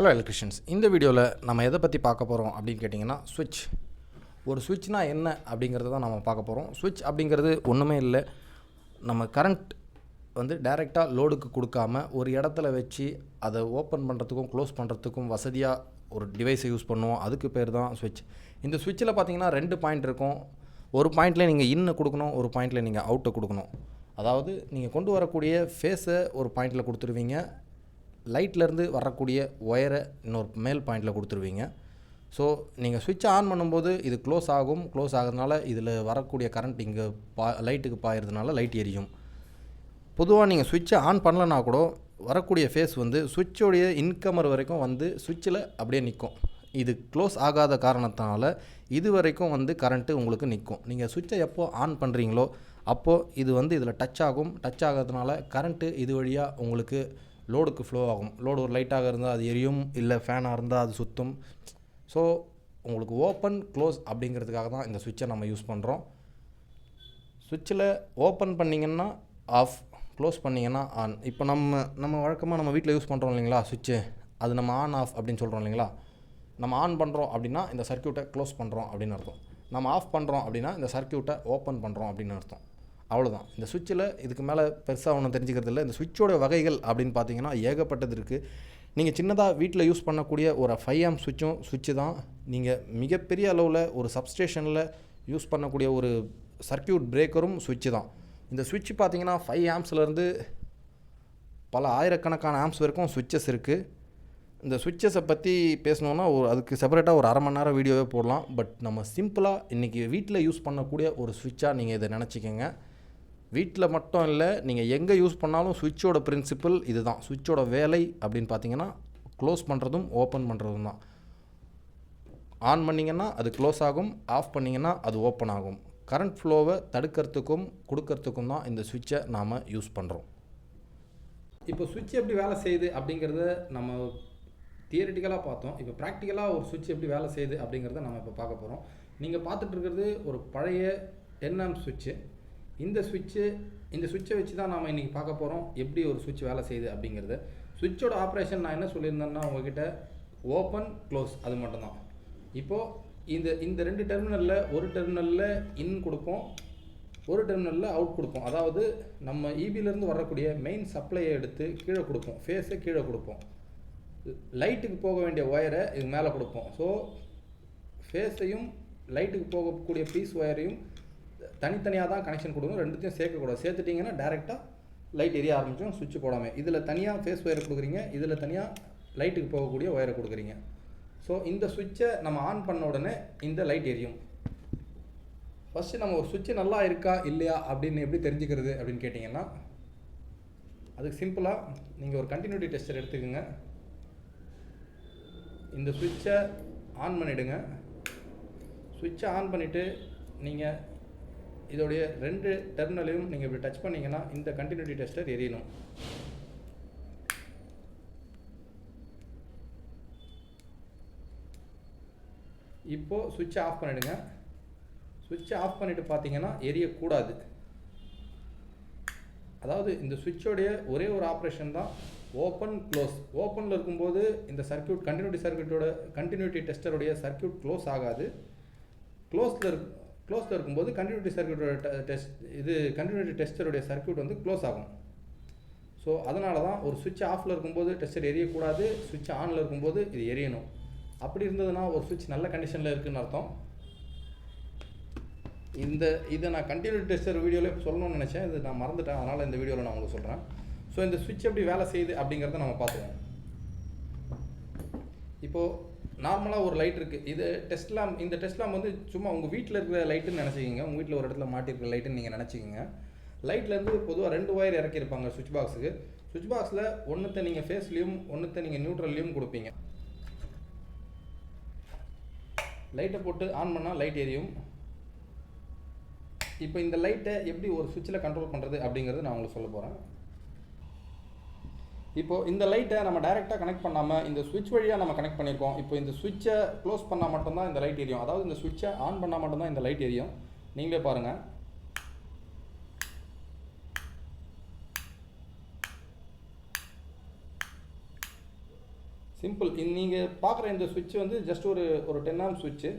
Hello electricians இந்த வீடியோவில் நம்ம எதை பற்றி பார்க்க போகிறோம் அப்படின்னு கேட்டிங்கன்னா சுவிட்ச் ஒரு சுவிட்ச்னா என்ன அப்படிங்கிறத தான் நம்ம பார்க்க போகிறோம் சுவிட்ச் அப்படிங்கிறது ஒன்றுமே இல்லை. நம்ம கரண்ட் வந்து டைரெக்டாக லோடுக்கு கொடுக்காம ஒரு இடத்துல வச்சு அதை ஓப்பன் பண்ணுறதுக்கும் க்ளோஸ் பண்ணுறதுக்கும் வசதியாக ஒரு டிவைஸை யூஸ் பண்ணுவோம். அதுக்கு பேர் தான் சுவிட்ச் இந்த சுவிட்சில் பார்த்தீங்கன்னா ரெண்டு பாயிண்ட் இருக்கும். ஒரு பாயிண்டில் நீங்கள் இன்னை கொடுக்கணும் ஒரு பாயிண்டில் நீங்கள் அவுட்டை கொடுக்கணும். அதாவது நீங்கள் கொண்டு வரக்கூடிய ஃபேஸை ஒரு பாயிண்டில் கொடுத்துருவீங்க. லைட்லேருந்து வரக்கூடிய ஒயரை இன்னொரு மேல் பாயிண்டில் கொடுத்துருவீங்க. ஸோ நீங்கள் சுவிட்சை ஆன் பண்ணும்போது இது க்ளோஸ் ஆகும். க்ளோஸ் ஆகிறதுனால இதில் வரக்கூடிய கரண்ட் இங்கே பா லைட்டுக்கு பாயிறதுனால லைட் எரியும். பொதுவாக நீங்கள் சுவிட்சை ஆன் பண்ணலனா கூட வரக்கூடிய ஃபேஸ் வந்து சுவிட்சோடைய இன்கமர் வரைக்கும் வந்து சுவிட்சில் அப்படியே நிற்கும் இது க்ளோஸ் ஆகாத காரணத்தினால இது வரைக்கும் வந்து கரண்ட்டு உங்களுக்கு நிற்கும் நீங்கள் சுவிட்சை எப்போ ஆன் பண்ணுறீங்களோ அப்போது இது வந்து இதில் டச் ஆகும். டச் ஆகிறதுனால கரண்ட்டு இது வழியாக உங்களுக்கு லோடுக்கு ஃப்ளோ ஆகும். லோடு ஒரு லைட்டாக இருந்தால் அது எரியும் இல்லை ஃபேனாக இருந்தால் அது சுற்றும் ஸோ உங்களுக்கு ஓப்பன் க்ளோஸ் அப்படிங்கிறதுக்காக தான் இந்த சுவிட்சை நம்ம யூஸ் பண்ணுறோம் சுவிட்சில் ஓப்பன் பண்ணிங்கன்னா ஆஃப் க்ளோஸ் பண்ணிங்கன்னா ஆன் இப்போ நம்ம நம்ம வழக்கமாக நம்ம வீட்டில் யூஸ் பண்ணுறோம் இல்லைங்களா சுவிட்சு அது நம்ம ஆன் ஆஃப் அப்படின்னு சொல்கிறோம் இல்லைங்களா? நம்ம ஆன் பண்ணுறோம் அப்படின்னா இந்த சர்க்யூட்டை க்ளோஸ் பண்ணுறோம் அப்படின்னு அர்த்தம். நம்ம ஆஃப் பண்ணுறோம் அப்படின்னா இந்த சர்க்யூட்டை ஓப்பன் பண்ணுறோம் அப்படின்னு அர்த்தம். அவ்வளோதான் இந்த சுவிட்சில் இதுக்கு மேலே பெருசாக ஒன்றும் தெரிஞ்சுக்கிறது இல்லை இந்த சுவிட்சோட வகைகள் அப்படின்னு பார்த்தீங்கன்னா ஏகப்பட்டது இருக்குது நீங்கள் சின்னதாக வீட்டில் யூஸ் பண்ணக்கூடிய ஒரு ஃபைவ் ஆம் சுவிட்சும் சுவிட்சு தான். நீங்கள் மிகப்பெரிய அளவில் ஒரு சப்ஸ்டேஷனில் யூஸ் பண்ணக்கூடிய ஒரு சர்க்யூட் பிரேக்கரும் சுவிட்சு தான். இந்த சுவிட்ச் பார்த்தீங்கன்னா ஃபைவ் ஆம்ஸ்லேருந்து பல ஆயிரக்கணக்கான ஆம்ஸ் வரைக்கும் சுவிட்சஸ் இருக்குது இந்த சுவிட்சஸை பற்றி பேசணுன்னா ஒரு அதுக்கு செப்பரேட்டாக ஒரு அரை மணி நேரம் வீடியோவே போடலாம். பட் நம்ம சிம்பிளாக இன்றைக்கி வீட்டில் யூஸ் பண்ணக்கூடிய ஒரு சுவிட்சாக நீங்கள் இதை நினச்சிக்கோங்க. வீட்டில் மட்டும் இல்லை நீங்கள் எங்கே யூஸ் பண்ணாலும் சுவிட்சோட பிரின்சிபல் இது தான் சுவிட்சோட வேலை அப்படின்னு பார்த்தீங்கன்னா க்ளோஸ் பண்ணுறதும் ஓப்பன் பண்ணுறதும் தான். ஆன் பண்ணிங்கன்னா அது க்ளோஸ் ஆகும் ஆஃப் பண்ணிங்கன்னா அது ஓப்பன் ஆகும். கரண்ட் ஃப்ளோவை தடுக்கிறதுக்கும் கொடுக்கறதுக்கும் தான் இந்த சுவிட்சை நாம் யூஸ் பண்ணுறோம். இப்போ சுவிட்ச் எப்படி வேலை செய்யுது அப்படிங்கிறத நம்ம தியரிட்டிக்கலாக பார்த்தோம். இப்போ ப்ராக்டிக்கலாக ஒரு சுவிட்ச் எப்படி வேலை செய்யுது அப்படிங்கிறத நம்ம இப்போ பார்க்க போகிறோம் நீங்கள் பார்த்துட்டு இருக்கிறது ஒரு பழைய என்எம் சுவிட்சு. இந்த சுவிட்சு இந்த சுவிட்சை வச்சு தான் நாம் இன்றைக்கி பார்க்க போகிறோம் எப்படி ஒரு சுவிட்ச் வேலை செய்யுது அப்படிங்கிறது. சுவிட்சோட ஆப்ரேஷன் நான் என்ன சொல்லியிருந்தேன்னா உங்ககிட்ட ஓப்பன் க்ளோஸ் அது மட்டும்தான். இப்போது இந்த இந்த ரெண்டு டெர்மினலில் ஒரு டெர்மினலில் இன் கொடுப்போம் ஒரு டெர்மினலில் அவுட் கொடுப்போம். அதாவது நம்ம இபிலேருந்து வரக்கூடிய மெயின் சப்ளையை எடுத்து கீழே கொடுப்போம். ஃபேஸை கீழே கொடுப்போம். லைட்டுக்கு போக வேண்டிய ஒயரை இது மேலே கொடுப்போம். ஸோ ஃபேஸையும் லைட்டுக்கு போகக்கூடிய பீஸ் ஒயரையும் தனித்தனியாக தான் கனெக்ஷன் கொடுக்கணும். ரெண்டுத்தையும் சேர்க்கக்கூடாது சேர்த்துட்டிங்கன்னா டேரெக்டாக லைட் எரிய ஆரம்பிச்சிடும். சுவிட்ச் போடாமல் இதில் தனியாக ஃபேஸ் ஒயரை கொடுக்குறீங்க. இதில் தனியாக லைட்டுக்கு போகக்கூடிய ஒயரை கொடுக்குறீங்க. ஸோ இந்த சுவிட்சை நம்ம ஆன் பண்ண உடனே இந்த லைட் எரியும். ஃபஸ்ட்டு நம்ம ஒரு சுவிட்சு நல்லா இருக்கா இல்லையா அப்படின்னு எப்படி தெரிஞ்சுக்கிறது அப்படின்னு கேட்டிங்கன்னா அதுக்கு சிம்பிளாக நீங்கள் ஒரு கண்டினியூட்டி டெஸ்டர் எடுத்துக்கோங்க. இந்த சுவிட்சை ஆன் பண்ணிவிடுங்க சுவிட்சை ஆன் பண்ணிவிட்டு நீங்கள் இதோடைய ரெண்டு டெர்மினலையும் நீங்கள் இப்படி டச் பண்ணிங்கன்னா இந்த கண்டினியூட்டி டெஸ்டர் எரியணும். இப்போது சுவிட்சை ஆஃப் பண்ணிவிடுங்க சுவிட்சை ஆஃப் பண்ணிவிட்டு பார்த்தீங்கன்னா எரியக்கூடாது. அதாவது இந்த சுவிட்சோடைய ஒரே ஒரு ஆப்ரேஷன் தான் ஓப்பன் க்ளோஸ் ஓப்பனில் இருக்கும்போது இந்த சர்க்யூட் கண்டினியூட்டி சர்க்யூட்டோட கண்டினியூட்டி டெஸ்டருடைய சர்க்யூட் க்ளோஸ் ஆகாது. க்ளோஸில் இருக்கு க்ளோஸில் இருக்கும்போது கண்டினியூட்டி சர்க்கியூட்டோட டெஸ்ட் இது கண்டினியூட்டி டெஸ்டருடைய சர்க்யூட் வந்து க்ளோஸ் ஆகும். ஸோ அதனால தான் ஒரு சுவிட்ச் ஆஃபில் இருக்கும்போது டெஸ்டர் எரியக்கூடாது சுவிட்ச் ஆனில் இருக்கும்போது இது எரியணும். அப்படி இருந்ததுன்னா ஒரு சுவிட்ச் நல்ல கண்டிஷனில் இருக்குதுன்னு அர்த்தம். இந்த இதை நான் கண்டினியூ டெஸ்டர் வீடியோவில் சொல்லணும்னு நினச்சேன். இது நான் மறந்துட்டேன். அதனால் இந்த வீடியோவில் நான் உங்களுக்கு சொல்கிறேன் ஸோ இந்த சுவிட்ச் எப்படி வேலை செய்யுது அப்படிங்கிறத நம்ம பார்த்துக்கோங்க இப்போது நார்மலாக ஒரு லைட் இருக்குது இது டெஸ்ட்லாம் இந்த டெஸ்ட்லாம் வந்து சும்மா உங்கள் வீட்டில் இருக்கிற லைட்டுன்னு நினச்சிக்கிங்க. உங்கள் வீட்டில் ஒரு இடத்துல மாட்டிருக்கிற லைட்டுன்னு நீங்கள் நினச்சிக்கிங்க. லைட்லேருந்து பொதுவாக ரெண்டு ஒயர் இறக்கியிருப்பாங்க சுவிட்ச் பாக்ஸுக்கு சுவிட்ச் பாக்ஸில் ஒன்றுத்தை நீங்கள் ஃபேஸ்லேயும் ஒன்றுத்தை நீங்கள் நியூட்ரல்லையும் கொடுப்பீங்க. லைட்டை போட்டு ஆன் பண்ணால் லைட் எரியும். இப்போ இந்த லைட்டை எப்படி ஒரு சுவிட்சில் கண்ட்ரோல் பண்ணுறது அப்படிங்கிறது நான் உங்களுக்கு சொல்ல போகிறேன் இப்போது இந்த லைட்டை நம்ம டைரெக்டாக கனெக்ட் பண்ணாமல் இந்த சுவிட்ச் வழியாக நம்ம கனெக்ட் பண்ணியிருக்கோம் இப்போ இந்த சுவிட்சை க்ளோஸ் பண்ணால் மட்டும்தான் இந்த லைட் எரியும். அதாவது இந்த சுவிட்சை ஆன் பண்ணால் மட்டும்தான் இந்த லைட் எரியும். நீங்களே பாருங்கள் சிம்பிள் நீங்கள் பார்க்குற இந்த சுவிட்ச் வந்து ஜஸ்ட் ஒரு ஒரு டென் ஆம் சுவிட்சு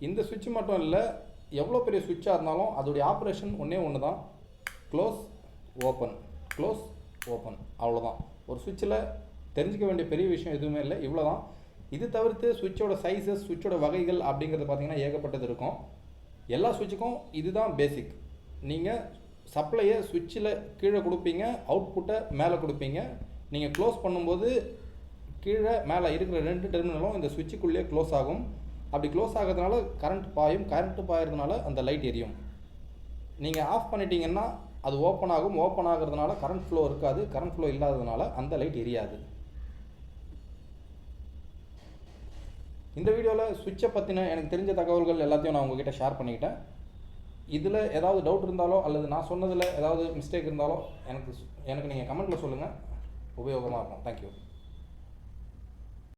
இந்த சுவிட்ச் மட்டும் இல்லை எவ்வளோ பெரிய சுவிட்சாக இருந்தாலும் அதோடைய ஆப்ரேஷன் ஒன்றே ஒன்று தான் க்ளோஸ் ஓப்பன் க்ளோஸ் ஓப்பன் அவ்வளோதான் ஒரு சுவிட்சில் தெரிஞ்சிக்க வேண்டிய பெரிய விஷயம் எதுவுமே இல்லை. இவ்வளோ தான் இது தவிர்த்து சுவிட்சோட சைஸஸ் சுவிட்சோட வகைகள் அப்படிங்கிறது பார்த்தீங்கன்னா ஏகப்பட்டது இருக்கும். எல்லா சுவிட்சுக்கும் இதுதான் பேசிக் நீங்கள் சப்ளையை சுவிட்சில் கீழே கொடுப்பீங்க அவுட்புட்டை மேலே கொடுப்பீங்க. நீங்கள் க்ளோஸ் பண்ணும்போது கீழே மேலே இருக்கிற ரெண்டு டெர்மினலும் இந்த சுவிட்சுக்குள்ளேயே க்ளோஸ் ஆகும். அப்படி க்ளோஸ் ஆகிறதுனால கரண்ட் பாயும். கரண்ட் பாயறதுனால அந்த லைட் எரியும். நீங்கள் ஆஃப் பண்ணிட்டீங்கன்னா அது ஓப்பன் ஆகும். ஓப்பன் ஆகிறதுனால கரண்ட் ஃப்ளோ இருக்காது. கரண்ட் ஃப்ளோ இல்லாததுனால அந்த லைட் எரியாது. இந்த வீடியோவில் சுவிட்சை பற்றின எனக்கு தெரிஞ்ச தகவல்கள் எல்லாத்தையும் நான் உங்ககிட்ட ஷேர் பண்ணிக்கிட்டேன். இதில் ஏதாவது டவுட் இருந்தாலோ அல்லது நான் சொன்னதில் ஏதாவது மிஸ்டேக் இருந்தாலோ எனக்கு எனக்கு நீங்கள் கமெண்ட்டில் சொல்லுங்கள் உபயோகமாக இருக்கும். தேங்க்யூ